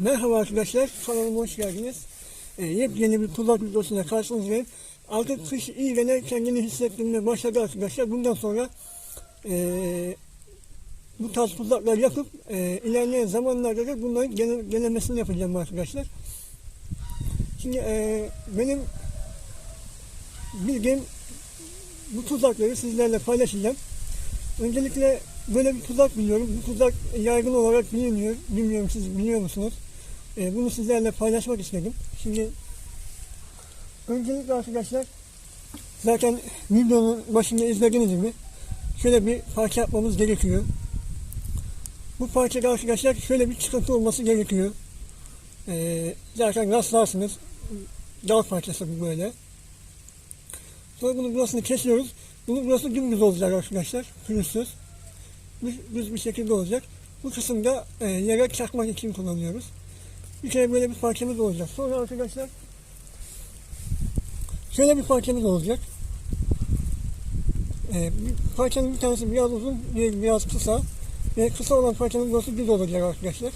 Merhaba arkadaşlar, kanalıma hoş geldiniz. Ee, yepyeni bir tuzak videosuyla karşınızdayım. Artık kış iyice kendini hissettirmeye başladı arkadaşlar. Bundan sonra ee, bu tarz tuzaklar yapıp ee, ilerleyen zamanlarda da bunların gene- denemesini yapacağım arkadaşlar. Şimdi ee, benim bildiğim bu tuzakları sizlerle paylaşacağım. Öncelikle böyle bir tuzak biliyorum. Bu tuzak yaygın olarak biliniyor. Bilmiyorum siz biliyor musunuz? Ee, bunu sizlerle paylaşmak istedim. Şimdi öncelikle arkadaşlar zaten videonun başında izlediğiniz gibi şöyle bir parça yapmamız gerekiyor. Bu parçada arkadaşlar şöyle bir çıkıntı olması gerekiyor. Ee, zaten rastlarsınız. Dal parçası bu böyle. Sonra bunun burasını kesiyoruz. Bunun burası dümdüz olacak arkadaşlar. Pürüzsüz. Düz, düz bir şekilde olacak. Bu kısımda e, yere çakmak için kullanıyoruz. Bir kere böyle bir parçamız olacak. Sonra arkadaşlar şöyle bir parçamız olacak. E, bir parçanın bir tanesi biraz uzun, biraz kısa. Ve kısa olan parçanın burası düz olacak arkadaşlar.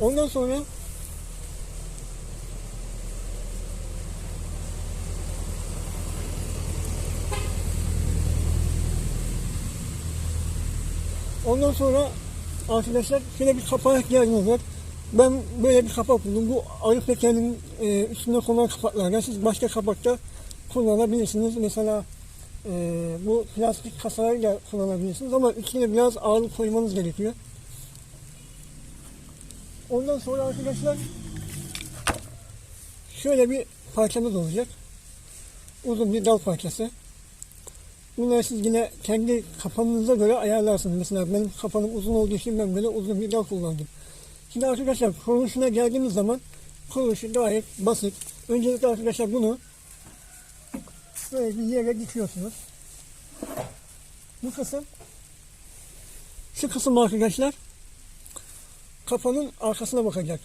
Ondan sonra Ondan sonra arkadaşlar şöyle bir kapağa ihtiyacımız var. Ben böyle bir kapak buldum. Bu arı pekerinin e, üstüne konan kapaklardan siz başka kapakta kullanabilirsiniz. Mesela e, bu plastik kasaları da kullanabilirsiniz ama içine biraz ağırlık koymanız gerekiyor. Ondan sonra arkadaşlar şöyle bir parçamız olacak. Uzun bir dal parçası. Bunları siz yine kendi kafanıza göre ayarlarsınız. Mesela benim kafanım uzun olduğu için ben böyle uzun bir dal kullandım. Şimdi arkadaşlar kuruluşuna geldiğimiz zaman kuruluşu gayet basit. Öncelikle arkadaşlar bunu böyle bir yere dikiyorsunuz. Bu kısım şu kısım arkadaşlar kafanın arkasına bakacak.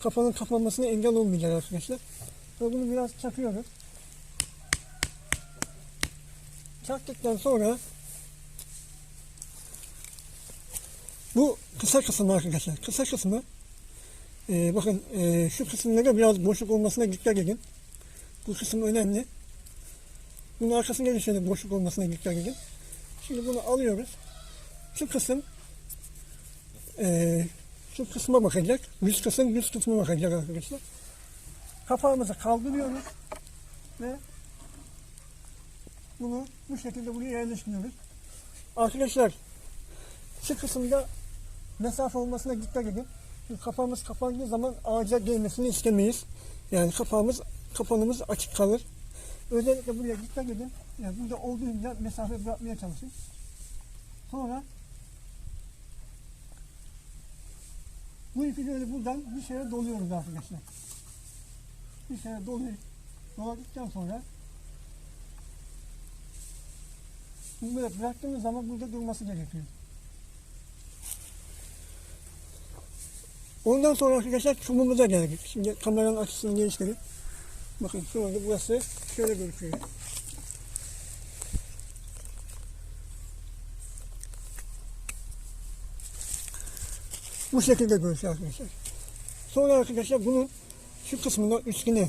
Kafanın kapanmasına engel olmayacak arkadaşlar. Ve bunu biraz çakıyoruz. Çaktıktan sonra bu kısa kısım arkadaşlar. Kısa kısmı e, bakın e, şu kısımlara biraz boşluk olmasına dikkat edin. Bu kısım önemli. Bunun arkasında da şöyle boşluk olmasına dikkat edin. Şimdi bunu alıyoruz. Şu kısım e, şu kısma bakacak. Yüz kısım yüz kısma bakacak arkadaşlar. Kapağımızı kaldırıyoruz ve bunu bu şekilde buraya yerleştiriyoruz. Arkadaşlar şu kısımda mesafe olmasına dikkat edin. Kapağımız kapandığı zaman ağaca gelmesini istemeyiz. Yani kapağımız kapanımız açık kalır. Özellikle buraya dikkat edin. Yani burada olduğunca mesafe bırakmaya çalışın. Sonra bu ipi böyle buradan bir şeye doluyoruz arkadaşlar. Bir şeye doluyor. Doladıktan sonra Bunu böyle bıraktığımız zaman burada durması gerekiyor. Ondan sonra arkadaşlar çubumuza geldik. Şimdi kameranın açısını değiştirip bakın şu anda burası şöyle gözüküyor. Bu şekilde gözüküyor arkadaşlar. Sonra arkadaşlar bunun şu kısmına üstüne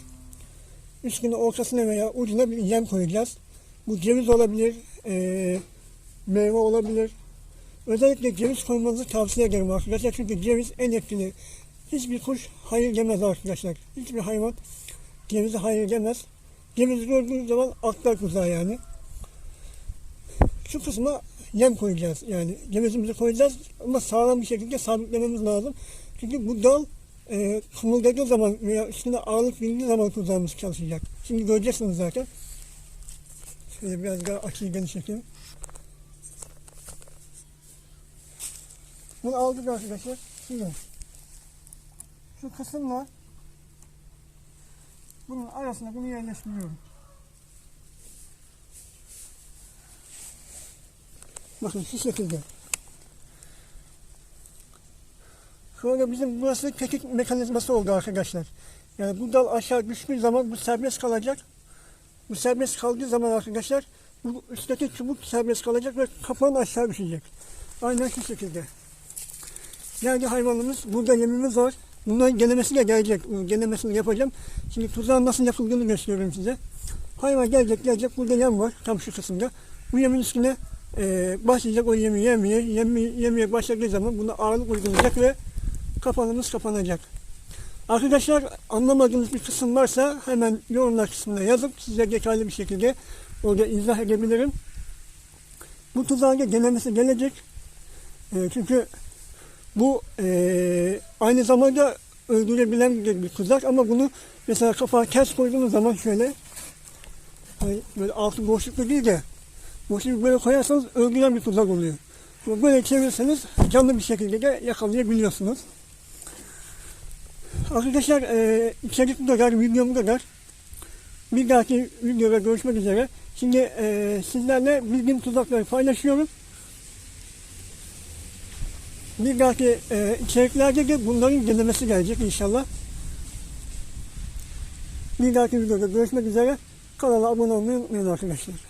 üstüne ortasına veya ucuna bir yem koyacağız. Bu ceviz olabilir, eee, meyve olabilir. Özellikle ceviz koymanızı tavsiye ederim arkadaşlar. Çünkü ceviz en etkili. Hiçbir kuş hayır demez arkadaşlar. Hiçbir hayvan cevize hayır demez. Cevizi gördüğünüz zaman atlar kuzağı yani. Şu kısma yem koyacağız yani. Cevizimizi koyacağız ama sağlam bir şekilde sabitlememiz lazım. Çünkü bu dal e, kımıldadığı zaman veya üstüne ağırlık bindiği zaman kuzağımız çalışacak. Şimdi göreceksiniz zaten. Şöyle biraz daha açıyı geniş Bunu aldık arkadaşlar. Şimdi şu kısımla bunun arasına bunu yerleştiriyorum. Bakın şu şekilde. Şu anda bizim burası kekik mekanizması oldu arkadaşlar. Yani bu dal aşağı düştüğü zaman bu serbest kalacak. Bu serbest kaldığı zaman arkadaşlar bu üstteki çubuk serbest kalacak ve kapan aşağı düşecek. Aynen şu şekilde. Geldi hayvanımız. Burada yemimiz var. Bunların denemesi de gelecek. Bu Denemesini yapacağım. Şimdi tuzağın nasıl yapıldığını gösteriyorum size. Hayvan gelecek gelecek. Burada yem var. Tam şu kısımda. Bu yemin üstüne e, başlayacak o yemi yemeye. Yemi, yemeye başladığı zaman buna ağırlık uygulayacak ve kapanımız kapanacak. Arkadaşlar anlamadığınız bir kısım varsa hemen yorumlar kısmına yazıp size detaylı bir şekilde orada izah edebilirim. Bu tuzağın da denemesi gelecek. E, çünkü bu e, aynı zamanda öldürebilen bir tuzak ama bunu mesela kapağı ters koyduğunuz zaman şöyle hani böyle altı boşluklu değil de boşluk böyle koyarsanız öldüren bir tuzak oluyor. Bunu Böyle çevirirseniz canlı bir şekilde de yakalayabiliyorsunuz. Arkadaşlar e, içerik bu kadar, videom bu kadar. Bir dahaki videoda görüşmek üzere. Şimdi e, sizlerle bildiğim tuzakları paylaşıyorum. Bir dahaki e, içeriklerde de bunların denemesi gelecek inşallah. Bir dahaki videoda görüşmek üzere. Kanala abone olmayı unutmayın arkadaşlar.